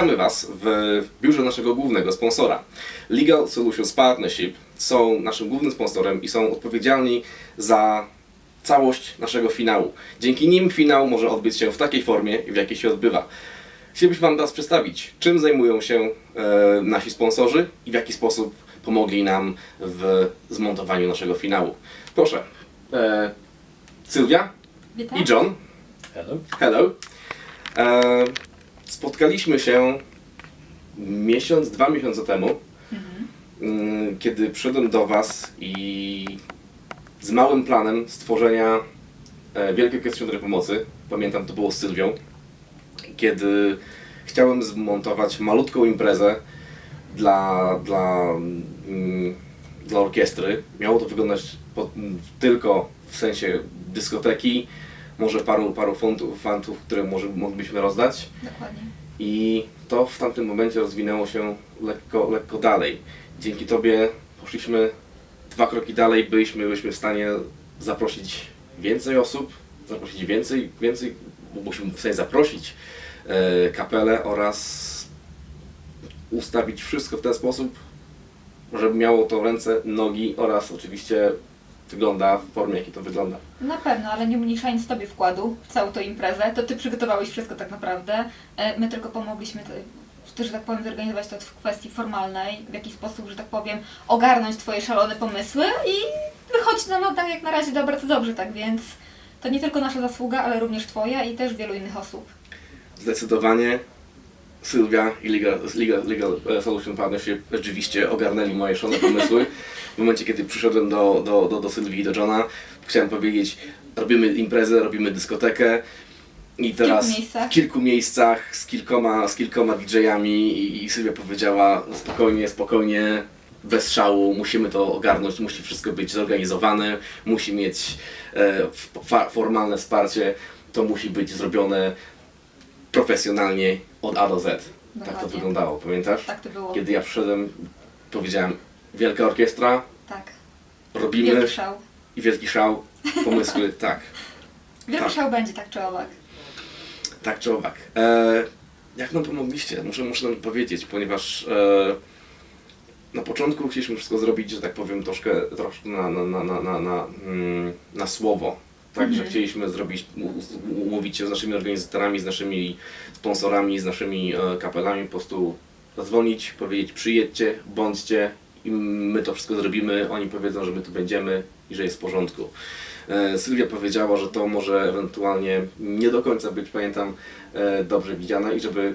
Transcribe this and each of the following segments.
Witamy Was w biurze naszego głównego sponsora. Legal Solutions Partnership są naszym głównym sponsorem i są odpowiedzialni za całość naszego finału. Dzięki nim finał może odbyć się w takiej formie, w jakiej się odbywa. Chcielibyśmy Wam teraz przedstawić, czym zajmują się e, nasi sponsorzy i w jaki sposób pomogli nam w zmontowaniu naszego finału. Proszę, e, Sylwia Witam. i John. Hello. Hello. E, spotkaliśmy się miesiąc, dwa miesiące temu, mm, kiedy przyszedłem do Was i z małym planem stworzenia e, Wielkiej Orkiestry Pomocy, pamiętam to było z Sylwią, kiedy chciałem zmontować malutką imprezę dla, dla, mm, dla orkiestry. Miało to wyglądać po, tylko w sensie dyskoteki, może paru, paru funtów, fantów, które może moglibyśmy rozdać. Dokładnie. I to w tamtym momencie rozwinęło się lekko, lekko dalej. Dzięki Tobie poszliśmy dwa kroki dalej, byliśmy, byliśmy w stanie zaprosić więcej osób, zaprosić więcej, więcej, byliśmy w stanie zaprosić e, kapelę oraz ustawić wszystko w ten sposób, żeby miało to ręce, nogi oraz oczywiście wygląda w formie, jakiej to wygląda. Na pewno, ale nie umniejszając Tobie wkładu w całą tą imprezę, to Ty przygotowałeś wszystko tak naprawdę. E, My tylko pomogliśmy też, że tak powiem, zorganizować to w kwestii formalnej, w jakiś sposób, że tak powiem, ogarnąć Twoje szalone pomysły i wychodzi nam no, tak jak na razie dobre, to dobrze, tak więc to nie tylko nasza zasługa, ale również Twoja i też wielu innych osób. Zdecydowanie Sylwia i Legal, Legal, Legal Solution Partnership rzeczywiście ogarnęli moje szalone pomysły. W momencie, kiedy przyszedłem do, do, do, do Sylwii i do Johna, chciałem powiedzieć, robimy imprezę, robimy dyskotekę i teraz miejscach. w kilku miejscach z kilkoma, z kilkoma DJ-ami i, i Sylwia powiedziała spokojnie, spokojnie, bez szału, musimy to ogarnąć, musi wszystko być zorganizowane, musi mieć e, fa- formalne wsparcie, to musi być zrobione profesjonalnie od A do Z. Tak to Dokładnie. wyglądało, pamiętasz? Tak to było. Kiedy ja przyszedłem, powiedziałem, wielka orkiestra, Tak. robimy Wielki szał. i wielki szał, pomysły, tak, Wielki Tak. szał będzie, tak czy owak. tak czy owak. E, jak nam pomogliście? Muszę, muszę nam powiedzieć, ponieważ e, na początku chcieliśmy wszystko zrobić, że tak powiem, troszkę, troszkę na, na, na, na, na, na, mm, na słowo. Także Mhm. chcieliśmy zrobić, umówić się z naszymi organizatorami, z naszymi sponsorami, z naszymi e, kapelami, po prostu zadzwonić, powiedzieć przyjedźcie, bądźcie i my to wszystko zrobimy, oni powiedzą, że my tu będziemy i że jest w porządku. E, Sylwia powiedziała, że to może ewentualnie nie do końca być, pamiętam, e, dobrze widziane i żeby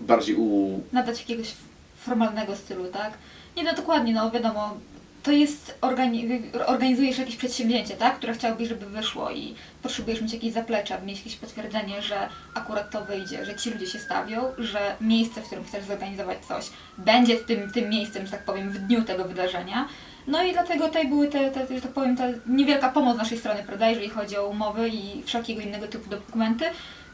bardziej u, nadać jakiegoś formalnego stylu, tak? Nie no dokładnie, no wiadomo, to jest, organi organizujesz jakieś przedsięwzięcie, tak? Które chciałbyś, żeby wyszło i potrzebujesz mieć jakieś zaplecze, mieć jakieś potwierdzenie, że akurat to wyjdzie, że ci ludzie się stawią, że miejsce, w którym chcesz zorganizować coś, będzie tym, tym miejscem, że tak powiem, w dniu tego wydarzenia. No i dlatego tutaj były te, te, że tak powiem, ta niewielka pomoc z naszej strony, prawda, jeżeli chodzi o umowy i wszelkiego innego typu dokumenty.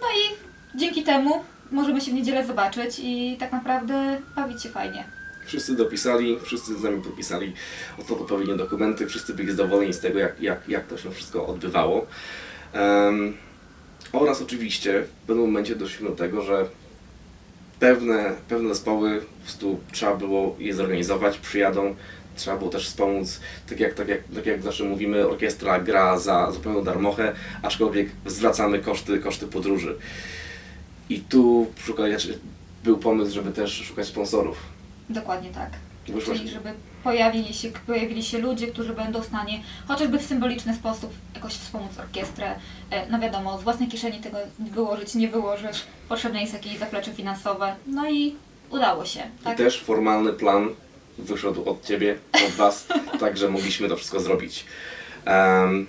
No i dzięki temu możemy się w niedzielę zobaczyć i tak naprawdę bawić się fajnie. Wszyscy dopisali, wszyscy z nami podpisali odpowiednie dokumenty, wszyscy byli zadowoleni z tego, jak, jak, jak to się wszystko odbywało. Em, oraz oczywiście w pewnym momencie doszliśmy do tego, że pewne, pewne zespoły po prostu trzeba było je zorganizować, przyjadą, trzeba było też wspomóc, tak jak, tak jak, tak jak zawsze mówimy, orkiestra gra za zupełną darmochę, aczkolwiek zwracamy koszty, koszty podróży. I tu znaczy, był pomysł, żeby też szukać sponsorów. Dokładnie tak. Wyszło Czyli żeby pojawili się, pojawili się ludzie, którzy będą w stanie chociażby w symboliczny sposób jakoś wspomóc orkiestrę. E, No wiadomo, z własnej kieszeni tego wyłożyć nie wyłożysz. Potrzebne jest jakieś zaplecze finansowe. No i udało się, I tak? też formalny plan wyszedł od Ciebie, od Was, także mogliśmy to wszystko zrobić. Um,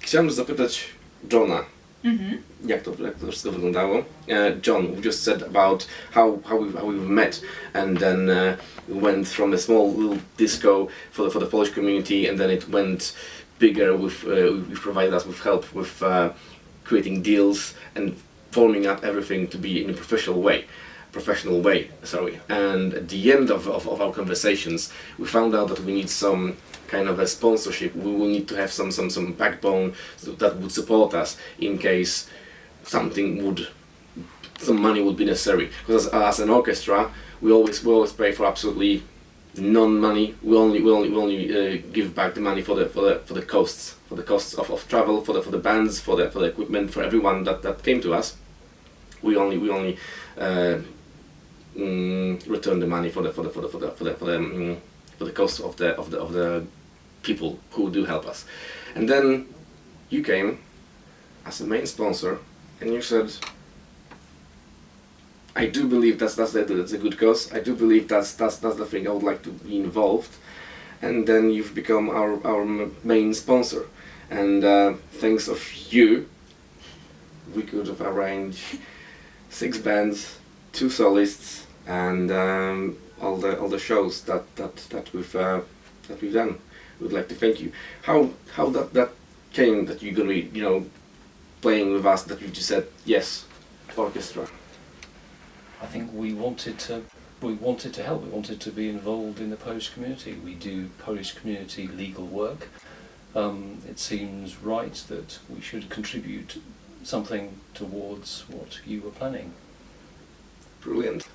chciałem zapytać Johna, Mhm. jak to, jak to wszystko wyglądało. Uh, John, we just said about how, how, we, how we've met and then uh, we went from a small little disco for the, for the Polish community and then it went bigger with, uh, provided us with help with uh, creating deals and forming up everything to be in a professional way professional way sorry and at the end of, of, of our conversations we found out that we need some kind of a sponsorship we will need to have some some some backbone that would support us in case something would some money would be necessary. Because as, as an orchestra, we always we always pay for absolutely non money. We only we only we only uh, give back the money for the for the for the costs for the costs of, of travel for the for the bands for the for the equipment for everyone that, that came to us. We only we only uh, mm, return the money for the for the for the for the for the for the, mm, for the cost of the of the of the people who do help us. And then you came as a main sponsor, and you said, "I do believe that's that's that's a good cause. I do believe that's that's that's the thing I would like to be involved." And then you've become our our main sponsor, and uh, thanks of you, we could have arranged six bands, two solists, and um, all the all the shows that that that we've uh, that we've done. We'd like to thank you. How how that that came that you're gonna be you know playing with us that you just said yes orchestra. I think we wanted to we wanted to help. We wanted to be involved in the Polish community. We do Polish community legal work. Um, it seems right that we should contribute something towards what you were planning. Brilliant.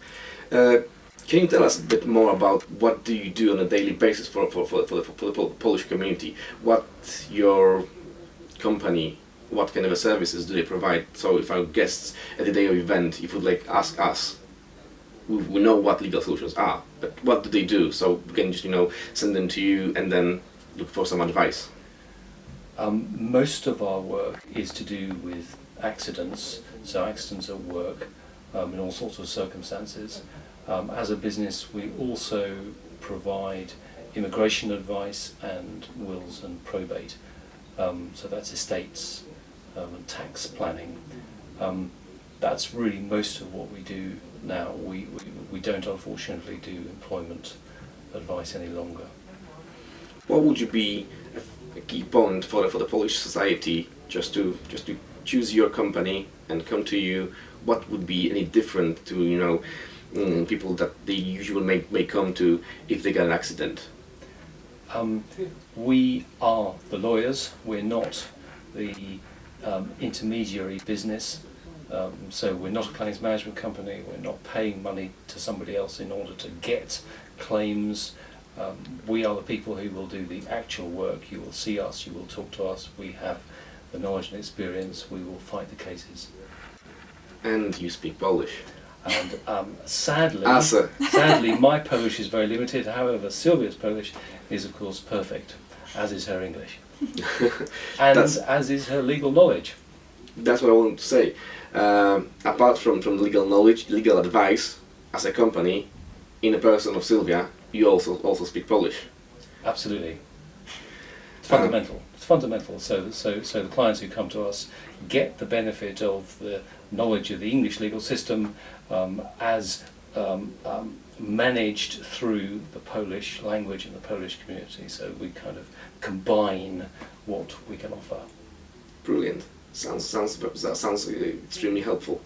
Uh, can you tell us a bit more about what do you do on a daily basis for for, for, for, the, for the Polish community? What your company, what kind of services do they provide? So if our guests at the day of event, if would like ask us, we, we know what legal solutions are, but what do they do? So we can just you know send them to you and then look for some advice. Um, most of our work is to do with accidents, so accidents at work um, in all sorts of circumstances. Um, as a business, we also provide immigration advice and wills and probate. Um, so that's estates um, and tax planning. Um, that's really most of what we do now. We, we, we don't unfortunately do employment advice any longer. what would you be a, key point for for the Polish society just to just to choose your company and come to you? What would be any different to you know mm, people that they usually may, may come to if they get an accident? Um, we are the lawyers. We're not the um, intermediary business. Um, so we're not a claims management company. We're not paying money to somebody else in order to get claims. Um, we are the people who will do the actual work. You will see us. You will talk to us. We have the knowledge and experience. We will fight the cases. And you speak Polish. And um, sadly, Asa. sadly, my Polish is very limited. However, Sylvia's Polish is, of course, perfect, as is her English, and That's- as is her legal knowledge. That's what I want to say. Um, apart from, from legal knowledge, legal advice, as a company, in the person of Sylvia, you also also speak Polish. Absolutely, it's fundamental. It's fundamental. So, so, so the clients who come to us get the benefit of the knowledge of the English legal system um, as um, um, managed through the Polish language and the Polish community. So we kind of combine what we can offer. Brilliant. Sounds sounds that sounds extremely helpful.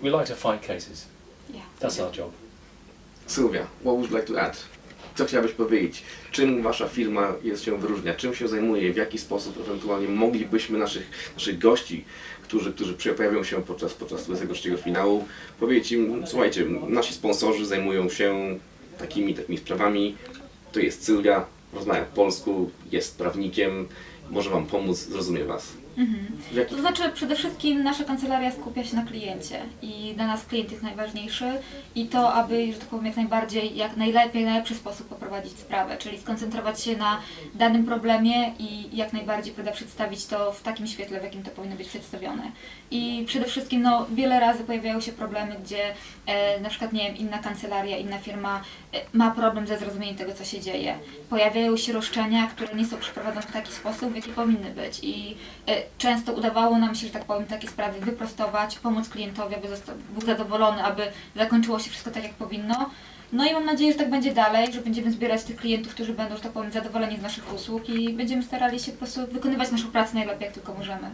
We like to fight cases. Yeah. That's our job. Sylvia, what would you like to add? Co chciałabyś powiedzieć? Czym wasza firma jest się wyróżnia? Czym się zajmuje? W jaki sposób ewentualnie moglibyśmy naszych, naszych gości, którzy, którzy pojawią się podczas, podczas 23 finału, powiedzieć im, słuchajcie, nasi sponsorzy zajmują się takimi, takimi sprawami, to jest Sylwia, rozmawia po polsku, jest prawnikiem, może wam pomóc, zrozumie was. Jaki To znaczy przede wszystkim nasza kancelaria skupia się na kliencie i dla nas klient jest najważniejszy i to, aby, że tak powiem, jak najbardziej, jak najlepiej, najlepszy sposób poprowadzić sprawę, czyli skoncentrować się na danym problemie i jak najbardziej prawda, przedstawić to w takim świetle, w jakim to powinno być przedstawione. I przede wszystkim no, wiele razy pojawiają się problemy, gdzie e, na przykład, nie wiem, inna kancelaria, inna firma e, ma problem ze zrozumieniem tego, co się dzieje. Pojawiają się roszczenia, które nie są przeprowadzone w taki sposób, w jaki powinny być i e, często udawało nam się, że tak powiem, takie sprawy wyprostować, pomóc klientowi, aby został, był zadowolony, aby zakończyło się wszystko tak, jak powinno. No i mam nadzieję, że tak będzie dalej, że będziemy zbierać tych klientów, którzy będą, że tak powiem, zadowoleni z naszych usług i będziemy starali się po prostu wykonywać naszą pracę najlepiej, jak tylko możemy.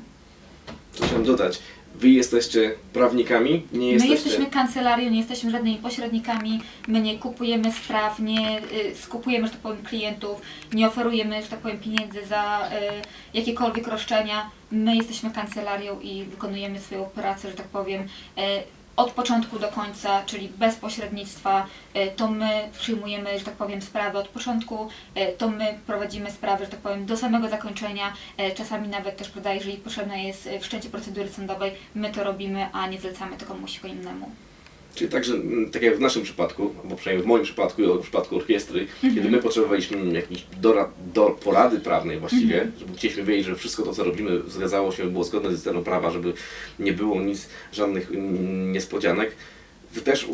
Co chciałem dodać? Wy jesteście prawnikami, nie My jesteście... jesteśmy kancelarią, nie jesteśmy żadnymi pośrednikami, my nie kupujemy spraw, nie y, skupujemy, że tak powiem, klientów, nie oferujemy, że tak powiem, pieniędzy za y, jakiekolwiek roszczenia. My jesteśmy kancelarią i wykonujemy swoją pracę, że tak powiem, y, od początku do końca, czyli bez pośrednictwa, y, to my przyjmujemy, że tak powiem, sprawy od początku, y, to my prowadzimy sprawy, że tak powiem, do samego zakończenia. Y, Czasami nawet też, prawda, jeżeli potrzebna jest wszczęcie procedury sądowej, my to robimy, a nie zlecamy to komuś innemu. Czyli także, mm, tak jak w naszym przypadku, bo przynajmniej w moim przypadku, w przypadku orkiestry, kiedy my potrzebowaliśmy mm, jakiejś dora, do, porady prawnej właściwie, żeby chcieliśmy wiedzieć, że wszystko to, co robimy, zgadzało się, było zgodne z systemem prawa, żeby nie było nic, żadnych mm, niespodzianek, Wy też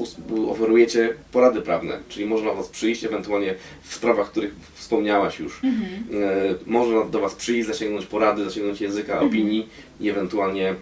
oferujecie porady prawne, czyli można Was przyjść ewentualnie w sprawach, których wspomniałaś już. E, można do Was przyjść, zasięgnąć porady, zasięgnąć języka, opinii i ewentualnie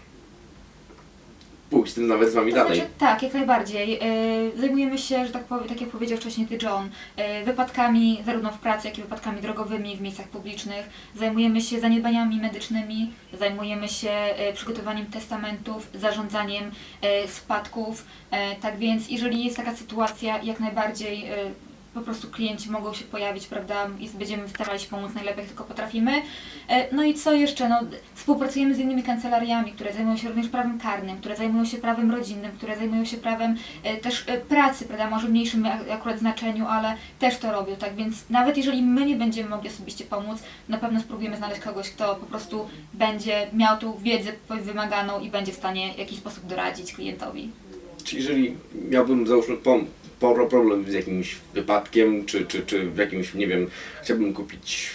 pójść tym nawet z Wami To dalej. znaczy, tak, jak najbardziej. Yy, Zajmujemy się, że tak powiem, tak jak powiedział wcześniej Ty John, yy, wypadkami zarówno w pracy, jak i wypadkami drogowymi w miejscach publicznych. Zajmujemy się zaniedbaniami medycznymi, zajmujemy się yy, przygotowaniem testamentów, zarządzaniem yy, spadków. Yy, Tak więc, jeżeli jest taka sytuacja, jak najbardziej yy, po prostu klienci mogą się pojawić, prawda, i będziemy starali się pomóc najlepiej, jak tylko potrafimy. E, No i co jeszcze? No, współpracujemy z innymi kancelariami, które zajmują się również prawem karnym, które zajmują się prawem rodzinnym, które zajmują się prawem e, też e, pracy, prawda, może w mniejszym akurat znaczeniu, ale też to robią, tak więc nawet jeżeli my nie będziemy mogli osobiście pomóc, na pewno spróbujemy znaleźć kogoś, kto po prostu będzie miał tą wiedzę wymaganą i będzie w stanie w jakiś sposób doradzić klientowi. Czyli jeżeli miałbym, załóżmy, pom- po- problem z jakimś wypadkiem, czy, czy, czy w jakimś, nie wiem, chciałbym kupić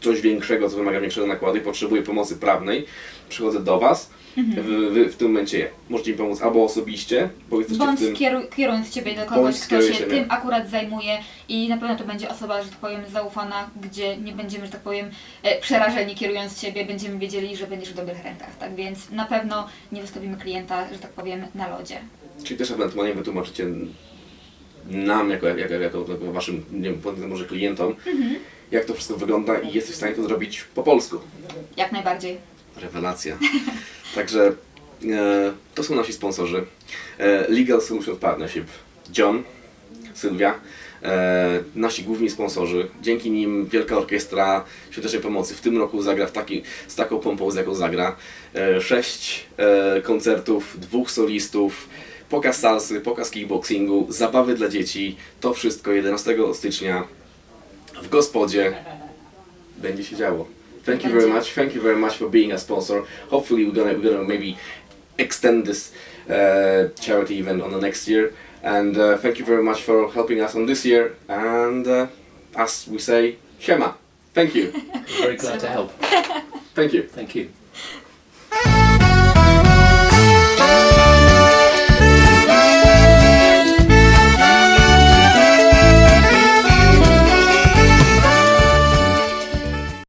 coś większego, co wymaga większego nakładu i potrzebuję pomocy prawnej, przychodzę do Was, wy, wy w tym momencie możecie mi pomóc albo osobiście, bo jesteście Bądź w tym... skieruj, kierując Ciebie do Bądź kogoś, kto się tym akurat zajmuje i na pewno to będzie osoba, że tak powiem, zaufana, gdzie nie będziemy, że tak powiem, e, przerażeni kierując Ciebie, będziemy wiedzieli, że będziesz w dobrych rękach, tak więc na pewno nie wystawimy klienta, że tak powiem, na lodzie. Czyli też ewentualnie wytłumaczycie nam, jako, jako, jako, jako Waszym, nie wiem, może klientom, jak to wszystko wygląda i jesteś w stanie to zrobić po polsku. Jak najbardziej. Rewelacja. Także e, to są nasi sponsorzy. E, Legal Solutions Partnership. John, Sylwia, e, nasi główni sponsorzy. Dzięki nim Wielka Orkiestra Świątecznej Pomocy w tym roku zagra w taki, z taką pompą, z jaką zagra. E, sześć e, koncertów, dwóch solistów, pokaz salsy, pokaz kickboxingu, zabawy dla dzieci. To wszystko 11 stycznia w gospodzie będzie się działo. Thank you very much. Thank you very much for being a sponsor. Hopefully we're gonna we're gonna maybe extend this uh, charity event on the next year. And uh, thank you very much for helping us on this year. And uh, as we say, Shema. Thank you. Very glad to help. Thank you. Thank you.